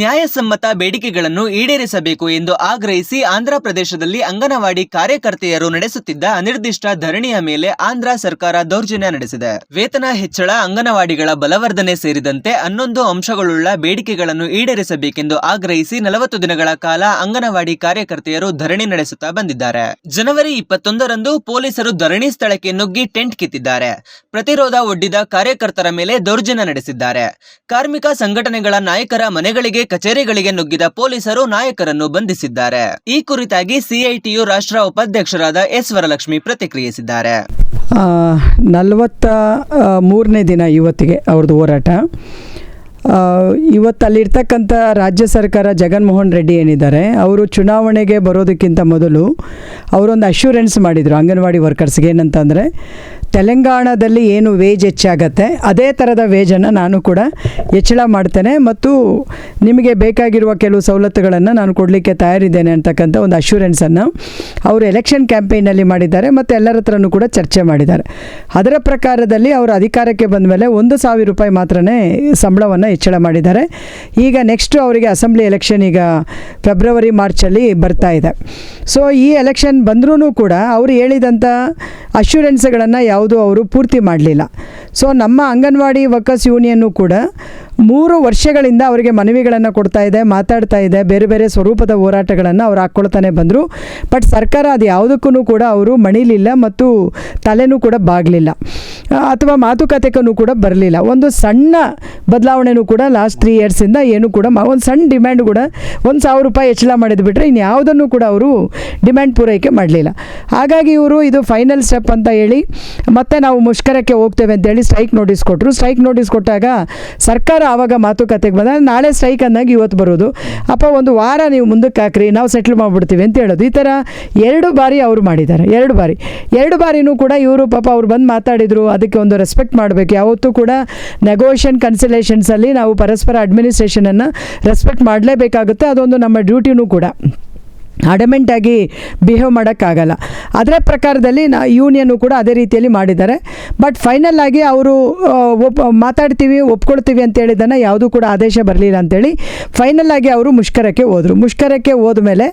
ನ್ಯಾಯಸಮ್ಮತ ಬೇಡಿಕೆಗಳನ್ನು ಈಡೇರಿಸಬೇಕು ಎಂದು ಆಗ್ರಹಿಸಿ ಆಂಧ್ರ ಪ್ರದೇಶದಲ್ಲಿ ಅಂಗನವಾಡಿ ಕಾರ್ಯಕರ್ತೆಯರು ನಡೆಸುತ್ತಿದ್ದ ಅನಿರ್ದಿಷ್ಟ ಧರಣಿಯ ಮೇಲೆ ಆಂಧ್ರ ಸರ್ಕಾರ ದೌರ್ಜನ್ಯ ನಡೆಸಿದೆ. ವೇತನ ಹೆಚ್ಚಳ, ಅಂಗನವಾಡಿಗಳ ಬಲವರ್ಧನೆ ಸೇರಿದಂತೆ ಹನ್ನೊಂದು ಅಂಶಗಳುಳ್ಳ ಬೇಡಿಕೆಗಳನ್ನು ಈಡೇರಿಸಬೇಕೆಂದು ಆಗ್ರಹಿಸಿ ನಲವತ್ತು ದಿನಗಳ ಕಾಲ ಅಂಗನವಾಡಿ ಕಾರ್ಯಕರ್ತೆಯರು ಧರಣಿ ನಡೆಸುತ್ತಾ ಬಂದಿದ್ದಾರೆ. ಜನವರಿ ಇಪ್ಪತ್ತೊಂದರಂದು ಪೊಲೀಸರು ಧರಣಿ ಸ್ಥಳಕ್ಕೆ ನುಗ್ಗಿ ಟೆಂಟ್ ಕಿತ್ತಿದ್ದಾರೆ. ಪ್ರತಿರೋಧ ಒಡ್ಡಿದ ಕಾರ್ಯಕರ್ತರ ಮೇಲೆ ದೌರ್ಜನ್ಯ ನಡೆಸಿದ್ದಾರೆ. ಕಾರ್ಮಿಕ ಸಂಘಟನೆಗಳ ನಾಯಕರ ಮನೆಗಳಿಗೆ ಕಚೇರಿಗಳಿಗೆ ನುಗ್ಗಿದ ಪೊಲೀಸರು ನಾಯಕರನ್ನು ಬಂಧಿಸಿದ್ದಾರೆ. ಈ ಕುರಿತಾಗಿ ಸಿಐಟಿಯು ರಾಷ್ಟ್ರ ಉಪಾಧ್ಯಕ್ಷರಾದ ಎಸ್ ವರಲಕ್ಷ್ಮಿ ಪ್ರತಿಕ್ರಿಯಿಸಿದ್ದಾರೆ. ನಲವತ್ತ ಮೂರನೇ ದಿನ ಇವತ್ತಿಗೆ ಅವ್ರದ್ದು ಹೋರಾಟ. ಇವತ್ತು ಅಲ್ಲಿರ್ತಕ್ಕಂಥ ರಾಜ್ಯ ಸರ್ಕಾರ ಜಗನ್ಮೋಹನ್ ರೆಡ್ಡಿ ಏನಿದ್ದಾರೆ, ಅವರು ಚುನಾವಣೆಗೆ ಬರೋದಕ್ಕಿಂತ ಮೊದಲು ಅವರೊಂದು ಅಶ್ಯೂರೆನ್ಸ್ ಮಾಡಿದರು ಅಂಗನವಾಡಿ ವರ್ಕರ್ಸ್ಗೆ ಏನಂತಂದರೆ, ತೆಲಂಗಾಣದಲ್ಲಿ ಏನು ವೇಜ್ ಹೆಚ್ಚಾಗತ್ತೆ, ಅದೇ ಥರದ ವೇಜನ್ನು ನಾನು ಕೂಡ ಹೆಚ್ಚಳ ಮಾಡ್ತೇನೆ ಮತ್ತು ನಿಮಗೆ ಬೇಕಾಗಿರುವ ಕೆಲವು ಸವಲತ್ತುಗಳನ್ನು ನಾನು ಕೊಡಲಿಕ್ಕೆ ತಯಾರಿದ್ದೇನೆ ಅಂತಕ್ಕಂಥ ಒಂದು ಅಶ್ಯೂರೆನ್ಸನ್ನು ಅವರು ಎಲೆಕ್ಷನ್ ಕ್ಯಾಂಪೇನಲ್ಲಿ ಮಾಡಿದ್ದಾರೆ ಮತ್ತು ಎಲ್ಲರ ಹತ್ರನೂ ಕೂಡ ಚರ್ಚೆ ಮಾಡಿದ್ದಾರೆ. ಅದರ ಪ್ರಕಾರದಲ್ಲಿ ಅವರು ಅಧಿಕಾರಕ್ಕೆ ಬಂದ ಮೇಲೆ ಒಂದು ಸಾವಿರ ರೂಪಾಯಿ ಮಾತ್ರನೇ ಸಂಬಳವನ್ನು ಹೆಚ್ಚಳ ಮಾಡಿದ್ದಾರೆ. ಈಗ ನೆಕ್ಸ್ಟು ಅವರಿಗೆ ಅಸೆಂಬ್ಲಿ ಎಲೆಕ್ಷನ್ ಈಗ ಫೆಬ್ರವರಿ ಮಾರ್ಚಲ್ಲಿ ಬರ್ತಾ ಇದೆ. ಸೊ ಈ ಎಲೆಕ್ಷನ್ ಬಂದ್ರೂ ಕೂಡ ಅವರು ಹೇಳಿದಂಥ ಅಶ್ಯೂರೆನ್ಸ್ಗಳನ್ನು ಯಾವುದೂ ಅವರು ಪೂರ್ತಿ ಮಾಡಲಿಲ್ಲ. ಸೊ ನಮ್ಮ ಅಂಗನವಾಡಿ ವರ್ಕರ್ಸ್ ಯೂನಿಯನ್ನು ಕೂಡ ಮೂರು ವರ್ಷಗಳಿಂದ ಅವರಿಗೆ ಮನವಿಗಳನ್ನು ಕೊಡ್ತಾ ಇದೆ, ಮಾತಾಡ್ತಾ ಇದೆ, ಬೇರೆ ಬೇರೆ ಸ್ವರೂಪದ ಹೋರಾಟಗಳನ್ನು ಅವ್ರು ಹಾಕ್ಕೊಳ್ತಾನೆ ಬಂದರು. ಬಟ್ ಸರ್ಕಾರ ಅದು ಯಾವುದಕ್ಕೂ ಕೂಡ ಅವರು ಮಣಿಲಿಲ್ಲ ಮತ್ತು ತಲೆನೂ ಕೂಡ ಬಾಗಲಿಲ್ಲ. ಅಥವಾ ಮಾತುಕತೆಗೂ ಕೂಡ ಬರಲಿಲ್ಲ. ಒಂದು ಸಣ್ಣ ಬದಲಾವಣೆನೂ ಕೂಡ ಲಾಸ್ಟ್ ತ್ರೀ ಇಯರ್ಸಿಂದ ಏನು ಕೂಡ ಒಂದು ಸಣ್ಣ ಡಿಮ್ಯಾಂಡ್ ಕೂಡ ಒಂದು ಸಾವಿರ ರೂಪಾಯಿ ಹೆಚ್ಚಳ ಮಾಡಿದ್ದು ಬಿಟ್ಟರೆ ಇನ್ಯಾವುದನ್ನು ಕೂಡ ಅವರು ಡಿಮ್ಯಾಂಡ್ ಪೂರೈಕೆ ಮಾಡಲಿಲ್ಲ. ಹಾಗಾಗಿ ಇವರು ಇದು ಫೈನಲ್ ಸ್ಟೆಪ್ ಅಂತ ಹೇಳಿ ಮತ್ತೆ ನಾವು ಮುಷ್ಕರಕ್ಕೆ ಹೋಗ್ತೇವೆ ಅಂತೇಳಿ ಸ್ಟ್ರೈಕ್ ನೋಟಿಸ್ ಕೊಟ್ಟರು ಸ್ಟ್ರೈಕ್ ನೋಟಿಸ್ ಕೊಟ್ಟಾಗ ಸರ್ಕಾರ ಆವಾಗ ಮಾತುಕತೆಗೆ ಬಂದಾಗ ನಾಳೆ ಸ್ಟ್ರೈಕ್ ಅಂದಾಗ ಇವತ್ತು ಬರೋದು. ಅಪ್ಪ, ಒಂದು ವಾರ ನೀವು ಮುಂದಕ್ಕೆ ಹಾಕ್ರಿ, ನಾವು ಸೆಟ್ಲ್ ಮಾಡಿಬಿಡ್ತೀವಿ ಅಂತ ಹೇಳೋದು. ಈ ಥರ ಎರಡು ಬಾರಿ ಅವರು ಮಾಡಿದ್ದಾರೆ. ಎರಡು ಬಾರಿ. ಎರಡು ಬಾರಿನೂ ಕೂಡ ಇವರು ಪಾಪ ಅವ್ರು ಬಂದು ಮಾತಾಡಿದರು, ಅದಕ್ಕೆ ಒಂದು ರೆಸ್ಪೆಕ್ಟ್ ಮಾಡಬೇಕು. ಯಾವತ್ತೂ ಕೂಡ ನೆಗೋಷಿಯನ್ ಕನ್ಸಲೇಷನ್ಸಲ್ಲಿ ನಾವು ಪರಸ್ಪರ ಅಡ್ಮಿನಿಸ್ಟ್ರೇಷನನ್ನು ರೆಸ್ಪೆಕ್ಟ್ ಮಾಡಲೇಬೇಕಾಗುತ್ತೆ. ಅದೊಂದು ನಮ್ಮ ಡ್ಯೂಟಿನೂ ಕೂಡ. ಅಡಮೆಂಟ್ ಆಗಿ ಬಿಹೇವ್ ಮಾಡೋಕ್ಕಾಗಲ್ಲ. ಅದರ ಪ್ರಕಾರದಲ್ಲಿ ನಾ ಯೂನಿಯನ್ನು ಕೂಡ ಅದೇ ರೀತಿಯಲ್ಲಿ ಮಾಡಿದ್ದಾರೆ. ಬಟ್ ಫೈನಲ್ ಆಗಿ ಅವರು ಒಪ್, ಮಾತಾಡ್ತೀವಿ, ಒಪ್ಕೊಳ್ತೀವಿ ಅಂತ ಹೇಳಿದ್ದನ್ನು ಯಾವುದೂ ಕೂಡ ಆದೇಶ ಬರಲಿಲ್ಲ ಅಂತೇಳಿ ಫೈನಲ್ ಆಗಿ ಅವರು ಮುಷ್ಕರಕ್ಕೆ ಹೋದರು. ಮುಷ್ಕರಕ್ಕೆ ಹೋದ ಮೇಲೆ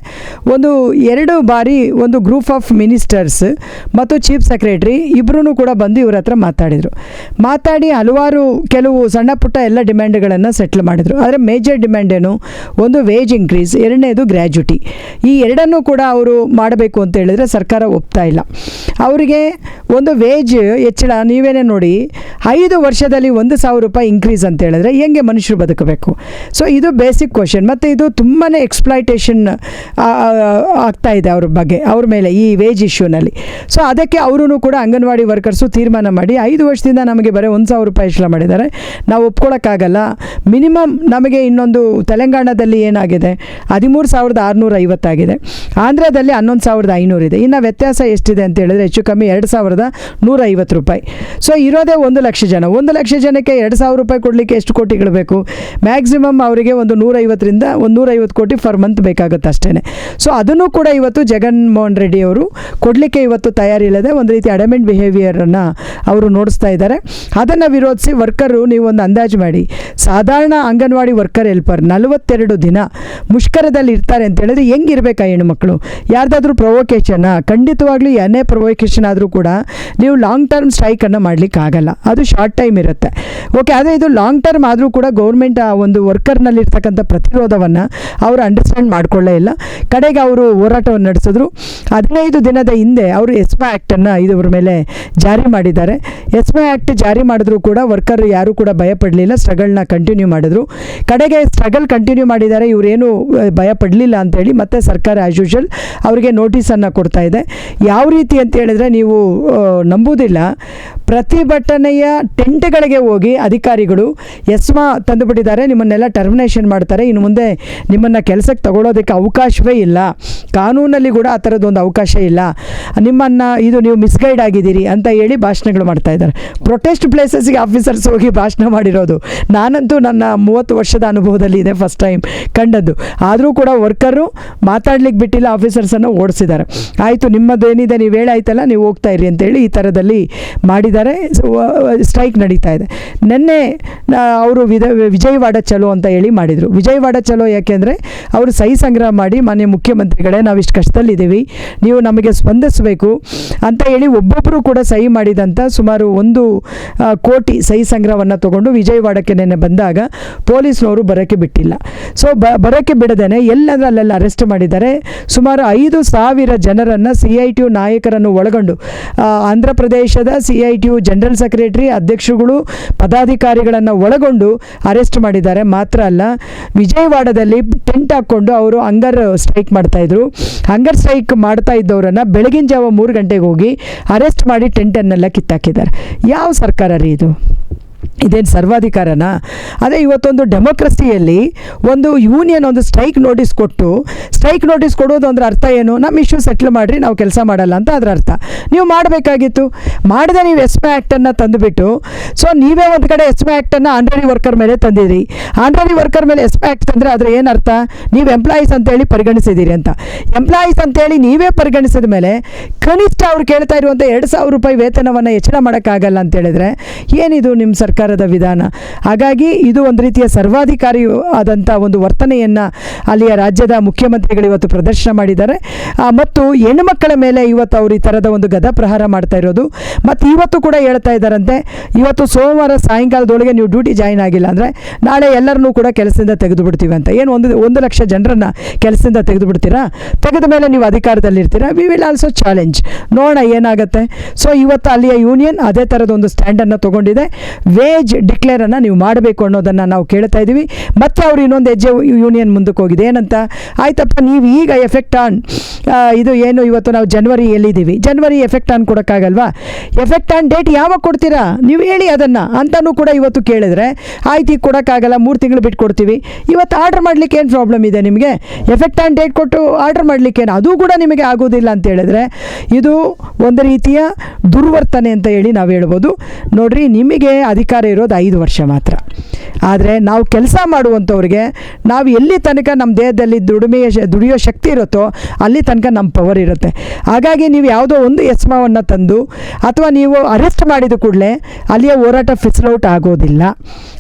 ಒಂದು ಎರಡು ಬಾರಿ ಒಂದು ಗ್ರೂಪ್ ಆಫ್ ಮಿನಿಸ್ಟರ್ಸ್ ಮತ್ತು ಚೀಫ್ ಸೆಕ್ರೆಟ್ರಿ ಇಬ್ಬರೂ ಕೂಡ ಬಂದು ಇವ್ರ ಹತ್ರ ಮಾತಾಡಿದರು. ಮಾತಾಡಿ ಹಲವಾರು ಕೆಲವು ಸಣ್ಣ ಪುಟ್ಟ ಎಲ್ಲ ಡಿಮ್ಯಾಂಡ್ಗಳನ್ನು ಸೆಟ್ಲ್ ಮಾಡಿದರು. ಆದರೆ ಮೇಜರ್ ಡಿಮ್ಯಾಂಡ್ ಏನು? ಒಂದು ವೇಜ್ ಇನ್ಕ್ರೀಸ್ ಎರಡನೇದು ಗ್ರ್ಯಾಜುಟಿ ಈ ಎರಡನ್ನೂ ಕೂಡ ಅವರು ಮಾಡಬೇಕು ಅಂತ ಹೇಳಿದ್ರೆ ಸರ್ಕಾರ ಒಪ್ತಾ ಇಲ್ಲ. ಅವರಿಗೆ ಒಂದು ವೇಜ್ ಹೆಚ್ಚಳ ನೀವೇನೇ ನೋಡಿ ಐದು ವರ್ಷದಲ್ಲಿ ಒಂದು ಸಾವಿರ ರೂಪಾಯಿ ಇನ್ಕ್ರೀಸ್ ಅಂತ ಹೇಳಿದ್ರೆ ಹೆಂಗೆ ಮನುಷ್ಯರು ಬದುಕಬೇಕು? ಸೊ ಇದು ಬೇಸಿಕ್ ಕ್ವಶನ್ ಮತ್ತು ಇದು ತುಂಬಾ ಎಕ್ಸ್ಪ್ಲಾಯ್ಟೇಷನ್ ಆಗ್ತಾ ಇದೆ ಅವ್ರ ಬಗ್ಗೆ, ಅವ್ರ ಮೇಲೆ ಈ ವೇಜ್ ಇಶ್ಯೂನಲ್ಲಿ ಸೊ ಅದಕ್ಕೆ ಅವರು ಕೂಡ ಅಂಗನವಾಡಿ ವರ್ಕರ್ಸು ತೀರ್ಮಾನ ಮಾಡಿ ಐದು ವರ್ಷದಿಂದ ನಮಗೆ ಬರೀ ಒಂದು ಸಾವಿರ ರೂಪಾಯಿ ಇಷ್ಟ ಮಾಡಿದ್ದಾರೆ. ನಾವು ಒಪ್ಕೊಳ್ಳೋಕ್ಕಾಗಲ್ಲ ಮಿನಿಮಮ್ ನಮಗೆ ಇನ್ನೊಂದು ತೆಲಂಗಾಣದಲ್ಲಿ ಏನಾಗಿದೆ? ಹದಿಮೂರು ಸಾವಿರದ ಆರುನೂರ ಐವತ್ತಾಗಿದೆ ಆಂಧ್ರದಲ್ಲಿ ಹನ್ನೊಂದು ಸಾವಿರದ ಐನೂರಿದೆ ಇನ್ನು ವ್ಯತ್ಯಾಸ ಎಷ್ಟಿದೆ ಅಂತ ಹೇಳಿದ್ರೆ ಹೆಚ್ಚು ಕಮ್ಮಿ ಎರಡು ಸಾವಿರದ ನೂರ ಐವತ್ತು ರೂಪಾಯಿ. ಸೊ ಇರೋದೇ ಒಂದು ಲಕ್ಷ ಜನ. ಒಂದು ಲಕ್ಷ ಜನಕ್ಕೆ ಎರಡು ಸಾವಿರ ರೂಪಾಯಿ ಕೊಡಲಿಕ್ಕೆ ಎಷ್ಟು ಕೋಟಿಗಳು ಬೇಕು? ಮ್ಯಾಕ್ಸಿಮಮ್ ಅವರಿಗೆ ಒಂದು ನೂರೈವತ್ತರಿಂದ ಒಂದು ನೂರೈವತ್ತು ಕೋಟಿ ಫರ್ ಮಂತ್ ಬೇಕಾಗುತ್ತೆ ಅಷ್ಟೇ ಸೊ ಅದನ್ನು ಕೂಡ ಇವತ್ತು ಜಗನ್ಮೋಹನ್ ರೆಡ್ಡಿ ಅವರು ಕೊಡಲಿಕ್ಕೆ ಇವತ್ತು ತಯಾರಿ ಇಲ್ಲದೆ ಒಂದು ರೀತಿ ಅಡಮೆಂಟ್ ಬಿಹೇವಿಯರನ್ನು ಅವರು ನೋಡಿಸ್ತಾ ಇದ್ದಾರೆ. ಅದನ್ನು ವಿರೋಧಿಸಿ ವರ್ಕರು ನೀವು ಒಂದು ಅಂದಾಜು ಮಾಡಿ. ಸಾಧಾರಣ ಅಂಗನವಾಡಿ ವರ್ಕರ್ ಹೆಲ್ಪರ್ ನಲವತ್ತೆರಡು ದಿನ ಮುಷ್ಕರದಲ್ಲಿ ಇರ್ತಾರೆ ಅಂತ ಹೇಳಿದ್ರೆ ಹೆಣ್ಣು ಮಕ್ಕಳು ಯಾರ್ದಾದ್ರೂ ಪ್ರೊವೊಕೇಶನ್ನ ಖಂಡಿತವಾಗ್ಲೂ ಏನೇ ಪ್ರೊವೊಕೇಶನ್ ಆದರೂ ಕೂಡ ನೀವು ಲಾಂಗ್ ಟರ್ಮ್ ಸ್ಟ್ರೈಕನ್ನು ಮಾಡಲಿಕ್ಕೆ ಆಗಲ್ಲ ಅದು ಶಾರ್ಟ್ ಟೈಮ್ ಇರುತ್ತೆ. ಓಕೆ ಆದರೆ ಇದು ಲಾಂಗ್ ಟರ್ಮ್ ಆದರೂ ಕೂಡ ಗೌರ್ಮೆಂಟ್ ಆ ಒಂದು ವರ್ಕರ್ನಲ್ಲಿರ್ತಕ್ಕಂಥ ಪ್ರತಿರೋಧವನ್ನು ಅವರು ಅಂಡರ್ಸ್ಟ್ಯಾಂಡ್ ಮಾಡಿಕೊಳ್ಳೇ ಇಲ್ಲ. ಕಡೆಗೆ ಅವರು ಹೋರಾಟವನ್ನು ನಡೆಸಿದ್ರು. ಹದಿನೈದು ದಿನದ ಹಿಂದೆ ಅವರು ಎಸ್ಮಾ ಆ್ಯಕ್ಟನ್ನು ಇದ್ರ ಮೇಲೆ ಜಾರಿ ಮಾಡಿದ್ದಾರೆ. ಎಸ್ಮಾ ಆ್ಯಕ್ಟ್ ಜಾರಿ ಮಾಡಿದ್ರು ಕೂಡ ವರ್ಕರ್ ಯಾರೂ ಕೂಡ ಭಯಪಡಲಿಲ್ಲ ಸ್ಟ್ರಗಲ್ನ ಕಂಟಿನ್ಯೂ ಮಾಡಿದ್ರು. ಕಡೆಗೆ ಸ್ಟ್ರಗಲ್ ಕಂಟಿನ್ಯೂ ಮಾಡಿದ್ದಾರೆ, ಇವರೇನು ಭಯ ಪಡಲಿಲ್ಲ ಅಂತೇಳಿ ಮತ್ತೆ ಸರ್ಕಾರ ಆ್ಯಸ್ ಯೂಶಲ್ ಅವರಿಗೆ ನೋಟಿಸನ್ನು ಕೊಡ್ತಾ ಇದೆ. ಯಾವ ರೀತಿ ಅಂತ ಹೇಳಿದ್ರೆ ನೀವು ನಂಬುವುದಿಲ್ಲ ಪ್ರತಿಭಟನೆಯ ಟೆಂಟ್ಗಳಿಗೆ ಹೋಗಿ ಅಧಿಕಾರಿಗಳು ಎಸ್ಮಾ ತಂದುಬಿಟ್ಟಿದ್ದಾರೆ. ನಿಮ್ಮನ್ನೆಲ್ಲ ಟರ್ಮಿನೇಷನ್ ಮಾಡ್ತಾರೆ. ಇನ್ನು ಮುಂದೆ ನಿಮ್ಮನ್ನು ಕೆಲಸಕ್ಕೆ ತಗೊಳ್ಳೋದಕ್ಕೆ ಅವಕಾಶವೇ ಇಲ್ಲ. ಕಾನೂನಲ್ಲಿ ಕೂಡ ಆ ಥರದ್ದೊಂದು ಅವಕಾಶ ಇಲ್ಲ. ನಿಮ್ಮನ್ನು ಇದು ನೀವು ಮಿಸ್ಗೈಡ್ ಆಗಿದ್ದೀರಿ ಅಂತ ಹೇಳಿ ಭಾಷಣಗಳು ಮಾಡ್ತಾ ಇದ್ದಾರೆ. ಪ್ರೊಟೆಸ್ಟ್ ಪ್ಲೇಸಸ್ಗೆ ಆಫೀಸರ್ಸ್ ಹೋಗಿ ಭಾಷಣ ಮಾಡಿರೋದು. ನಾನಂತೂ ನನ್ನ ಮೂವತ್ತು ವರ್ಷದ ಅನುಭವದಲ್ಲಿ ಇದೆ ಫಸ್ಟ್ ಟೈಮ್ ಕಂಡದ್ದು. ಆದರೂ ಕೂಡ ವರ್ಕರು ಮಾತಾ ಮಾತಾಡ್ಲಿಕ್ಕೆ ಬಿಟ್ಟಿಲ್ಲ ಆಫೀಸರ್ಸನ್ನು ಓಡಿಸಿದ್ದಾರೆ. ಆಯಿತು, ನಿಮ್ಮದೇನಿದೆ, ನೀವು ಹೇಳಾಯ್ತಲ್ಲ, ನೀವು ಹೋಗ್ತಾ ಇರಿ ಅಂತೇಳಿ ಈ ಥರದಲ್ಲಿ ಮಾಡಿದ್ದಾರೆ. ಸ್ಟ್ರೈಕ್ ನಡೀತಾ ಇದೆ. ನಿನ್ನೆ ಅವರು ವಿಧ, ವಿಜಯವಾಡ ಚಲೋ ಅಂತ ಹೇಳಿ ಮಾಡಿದರು. ವಿಜಯವಾಡ ಚಲೋ ಯಾಕೆಂದರೆ ಅವರು ಸಹಿ ಸಂಗ್ರಹ ಮಾಡಿ ಮಾನ್ಯ ಮುಖ್ಯಮಂತ್ರಿಗಳೇ, ನಾವು ಇಷ್ಟು ಕಷ್ಟದಲ್ಲಿದ್ದೀವಿ. ನೀವು ನಮಗೆ ಸ್ಪಂದಿಸಬೇಕು ಅಂತ ಹೇಳಿ ಒಬ್ಬೊಬ್ಬರು ಕೂಡ ಸಹಿ ಮಾಡಿದಂಥ ಸುಮಾರು ಒಂದು ಕೋಟಿ ಸಹಿ ಸಂಗ್ರಹವನ್ನು ತಗೊಂಡು ವಿಜಯವಾಡಕ್ಕೆ ನೆನ್ನೆ ಬಂದಾಗ ಪೊಲೀಸ್ನವರು ಬರೋಕ್ಕೆ ಬಿಟ್ಟಿಲ್ಲ. ಸೊ, ಬ, ಬರೋಕ್ಕೆ ಬಿಡದೇನೆ ಎಲ್ಲಂದ್ರೆ ಅಲ್ಲೆಲ್ಲ ಅರೆಸ್ಟ್ ಮಾಡಿದ್ದಾರೆ. ಸುಮಾರು ಐದು ಸಾವಿರ ಜನರನ್ನು ಸಿ ಐ ಟಿ ಯು ನಾಯಕರನ್ನು ಒಳಗೊಂಡು ಆಂಧ್ರ ಪ್ರದೇಶದ C I T general secretary ಅಧ್ಯಕ್ಷರುಗಳು ಪದಾಧಿಕಾರಿಗಳನ್ನು ಒಳಗೊಂಡು ಅರೆಸ್ಟ್ ಮಾಡಿದ್ದಾರೆ. ಮಾತ್ರ ಅಲ್ಲ, ವಿಜಯವಾಡದಲ್ಲಿ ಟೆಂಟ್ ಹಾಕ್ಕೊಂಡು ಅವರು ಹಂಗರ್ ಸ್ಟ್ರೈಕ್ ಮಾಡ್ತಾಯಿದ್ರು ಹಂಗರ್ ಸ್ಟ್ರೈಕ್ ಮಾಡ್ತಾ ಇದ್ದವರನ್ನು ಬೆಳಗಿನ ಜಾವ ಮೂರು ಗಂಟೆಗೆ ಹೋಗಿ ಅರೆಸ್ಟ್ ಮಾಡಿ ಟೆಂಟನ್ನೆಲ್ಲ ಕಿತ್ತಾಕಿದ್ದಾರೆ. ಯಾವ ಸರ್ಕಾರ ರೀ ಇದು? ಇದೇನು ಸರ್ವಾಧಿಕಾರನ? ಅದೇ ಇವತ್ತೊಂದು ಡೆಮೋಕ್ರಸಿಯಲ್ಲಿ ಒಂದು ಯೂನಿಯನ್ ಒಂದು ಸ್ಟ್ರೈಕ್ ನೋಟಿಸ್ ಕೊಟ್ಟು, ಸ್ಟ್ರೈಕ್ ನೋಟಿಸ್ ಕೊಡೋದು ಅಂದ್ರೆ ಅರ್ಥ ಏನು? ನಮ್ಮ ಇಶ್ಯೂ ಸೆಟ್ಲ್ ಮಾಡಿರಿ, ನಾವು ಕೆಲಸ ಮಾಡಲ್ಲ ಅಂತ ಅದರ ಅರ್ಥ. ನೀವು ಮಾಡಬೇಕಾಗಿತ್ತು. ಮಾಡಿದೆ ನೀವು ಎಸ್ಮೆ ಆ್ಯಕ್ಟನ್ನು ತಂದುಬಿಟ್ಟು, ಸೊ ನೀವೇ ಒಂದು ಕಡೆ ಎಸ್ ಮೆ ಆ್ಯಕ್ಟನ್ನು ಆನ್ರರಿ ವರ್ಕರ್ ಮೇಲೆ ತಂದಿರಿ. ಆನ್ರರಿ ವರ್ಕರ್ ಮೇಲೆ ಎಸ್ಮೆ ಆ್ಯಕ್ಟ್ ತಂದರೆ ಅದರ ಏನು ಅರ್ಥ? ನೀವು ಎಂಪ್ಲಾಯೀಸ್ ಅಂತೇಳಿ ಪರಿಗಣಿಸಿದ್ದೀರಿ ಅಂತ. ಎಂಪ್ಲಾಯೀಸ್ ಅಂತೇಳಿ ನೀವೇ ಪರಿಗಣಿಸಿದ ಮೇಲೆ ಕನಿಷ್ಠ ಅವ್ರು ಕೇಳ್ತಾ ಇರುವಂಥ ಎರಡು ಸಾವಿರ ರೂಪಾಯಿ ವೇತನವನ್ನು ಹೆಚ್ಚಳ ಮಾಡೋಕ್ಕಾಗಲ್ಲ ಅಂತ ಹೇಳಿದ್ರೆ ಏನಿದು ನಿಮ್ಮ ಸರ್ಕಾರದ ವಿಧಾನ. ಹಾಗಾಗಿ ಇದು ಒಂದು ರೀತಿಯ ಸರ್ವಾಧಿಕಾರಿ ಆದಂಥ ಒಂದು ವರ್ತನೆಯನ್ನು ಅಲ್ಲಿಯ ರಾಜ್ಯದ ಮುಖ್ಯಮಂತ್ರಿಗಳು ಇವತ್ತು ಪ್ರದರ್ಶನ ಮಾಡಿದ್ದಾರೆ. ಮತ್ತು ಹೆಣ್ಣುಮಕ್ಕಳ ಮೇಲೆ ಇವತ್ತು ಅವರು ಈ ಥರದ ಒಂದು ಗದ ಪ್ರಹಾರ ಮಾಡ್ತಾ ಇರೋದು. ಮತ್ತು ಇವತ್ತು ಕೂಡ ಹೇಳ್ತಾ ಇದ್ದಾರಂತೆ, ಇವತ್ತು ಸೋಮವಾರ ಸಾಯಂಕಾಲದೊಳಗೆ ನೀವು ಡ್ಯೂಟಿ ಜಾಯಿನ್ ಆಗಿಲ್ಲ ಅಂದರೆ ನಾಳೆ ಎಲ್ಲರನ್ನೂ ಕೂಡ ಕೆಲಸದಿಂದ ತೆಗೆದು ಬಿಡ್ತೀವಿ ಅಂತ. ಏನು ಒಂದು ಒಂದು ಲಕ್ಷ ಜನರನ್ನು ಕೆಲಸದಿಂದ ತೆಗೆದು ಬಿಡ್ತೀರಾ ತೆಗೆದ ಮೇಲೆ ನೀವು ಅಧಿಕಾರದಲ್ಲಿರ್ತೀರಾ ವಿ ವಿಲ್ ಆಲ್ಸೋ ಚಾಲೆಂಜ್ ನೋಡೋಣ ಏನಾಗುತ್ತೆ. ಸೊ ಇವತ್ತು ಅಲ್ಲಿಯ ಯೂನಿಯನ್ ಅದೇ ಥರದ ಒಂದು ಸ್ಟ್ಯಾಂಡನ್ನು ತೊಗೊಂಡಿದೆ. ವೇಜ್ ಡಿಕ್ಲೇರನ್ನು ನೀವು ಮಾಡಬೇಕು ಅನ್ನೋದನ್ನು ನಾವು ಕೇಳ್ತಾ ಇದ್ದೀವಿ ಮತ್ತೆ ಅವರು ಇನ್ನೊಂದು ಹೆಜ್ಜೆ ಯೂನಿಯನ್ ಮುಂದಕ್ಕೆ ಹೋಗಿದೆ. ಏನಂತ? ಆಯ್ತಪ್ಪ, ನೀವು ಈಗ ಎಫೆಕ್ಟ್ ಆನ್ ಇದು ಏನು ಇವತ್ತು ನಾವು ಜನವರಿಯಲ್ಲಿದ್ದೀವಿ ಜನವರಿ ಎಫೆಕ್ಟ್ ಆನ್ ಕೊಡೋಕ್ಕಾಗಲ್ವಾ? ಎಫೆಕ್ಟ್ ಆನ್ ಡೇಟ್ ಯಾವಾಗ ಕೊಡ್ತೀರಾ? ನೀವು ಹೇಳಿ ಅದನ್ನು. ಅಂತಲೂ ಕೂಡ ಇವತ್ತು ಕೇಳಿದ್ರೆ, ಆಯ್ತು ಈಗ ಕೊಡೋಕ್ಕಾಗಲ್ಲ, ಮೂರು ತಿಂಗಳು ಬಿಟ್ಟು ಕೊಡ್ತೀವಿ ಇವತ್ತು ಆರ್ಡ್ರ್ ಮಾಡಲಿಕ್ಕೆ ಏನು ಪ್ರಾಬ್ಲಮ್ ಇದೆ ನಿಮಗೆ? ಎಫೆಕ್ಟ್ ಆನ್ ಡೇಟ್ ಕೊಟ್ಟು ಆರ್ಡ್ರ್ ಮಾಡಲಿಕ್ಕೆ ಅದು ಕೂಡ ನಿಮಗೆ ಆಗೋದಿಲ್ಲ ಅಂತ ಹೇಳಿದ್ರೆ, ಇದು ಒಂದು ರೀತಿಯ ದುರ್ವರ್ತನೆ ಅಂತ ಹೇಳಿ ನಾವು ಹೇಳ್ಬೋದು. ನೋಡಿರಿ, ನಿಮಗೆ ಅಧಿಕಾರ ಇರೋದು ಐದು ವರ್ಷ ಮಾತ್ರ. ಆದರೆ ನಾವು ಕೆಲಸ ಮಾಡುವಂಥವ್ರಿಗೆ ನಾವು ಎಲ್ಲಿ ತನಕ ನಮ್ಮ ದೇಹದಲ್ಲಿ ದುಡಿಮೆಯ ದುಡಿಯೋ ಶಕ್ತಿ ಇರುತ್ತೋ ಅಲ್ಲಿ ತನಕ ನಮ್ಮ ಪವರ್ ಇರುತ್ತೆ. ಹಾಗಾಗಿ ನೀವು ಯಾವುದೋ ಒಂದು ಯಸ್ಮವನ್ನು ತಂದು ಅಥವಾ ನೀವು ಅರೆಸ್ಟ್ ಮಾಡಿದ ಕೂಡಲೇ ಅಲ್ಲಿಯ ಹೋರಾಟ ಫಿಸ್ಲೌಟ್ ಆಗೋದಿಲ್ಲ.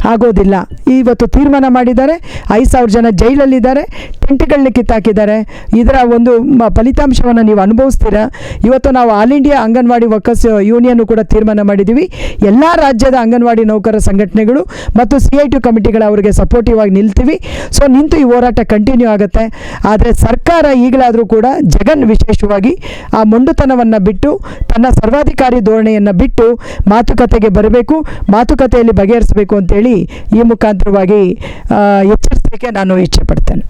ಆಗೋದಿಲ್ಲ. ಇವತ್ತು ತೀರ್ಮಾನ ಮಾಡಿದ್ದಾರೆ. ಐದು ಸಾವಿರ ಜನ ಜೈಲಲ್ಲಿದ್ದಾರೆ. ಟೆಂಟ್ಗಳನ್ನ ಕಿತ್ತಾಕಿದ್ದಾರೆ. ಇದರ ಒಂದು ಫಲಿತಾಂಶವನ್ನು ನೀವು ಅನುಭವಿಸ್ತೀರಾ? ಇವತ್ತು ನಾವು all India anganwadi workers union ಕೂಡ ತೀರ್ಮಾನ ಮಾಡಿದ್ದೀವಿ. ಎಲ್ಲ ರಾಜ್ಯದ ಅಂಗನವಾಡಿ ನೌಕರರ ಸಂಘಟನೆಗಳು ಮತ್ತು ಸಿ ಐ ಟಿ ಕಮಿಟಿಗಳು ಅವರಿಗೆ ಸಪೋರ್ಟಿವ್ ಆಗಿ ನಿಲ್ತೀವಿ. ಸೊ ನಿಂತು ಈ ಹೋರಾಟ ಕಂಟಿನ್ಯೂ ಆಗುತ್ತೆ. ಆದರೆ ಸರ್ಕಾರ ಈಗಲಾದರೂ ಕೂಡ ಜಗನ್ ವಿಶೇಷವಾಗಿ ಆ ಮೊಂಡುತನವನ್ನು ಬಿಟ್ಟು, ತನ್ನ ಸರ್ವಾಧಿಕಾರಿ ಧೋರಣೆಯನ್ನು ಬಿಟ್ಟು ಮಾತುಕತೆಗೆ ಬರಬೇಕು, ಮಾತುಕತೆಯಲ್ಲಿ ಬಗೆಹರಿಸಬೇಕು ಅಂತೇಳಿ ಈ ಮುಖಾಂತರವಾಗಿ ಎಚ್ಚರಿಸಲಿಕ್ಕೆ ನಾನು ಇಚ್ಛೆ ಪಡ್ತೇನೆ.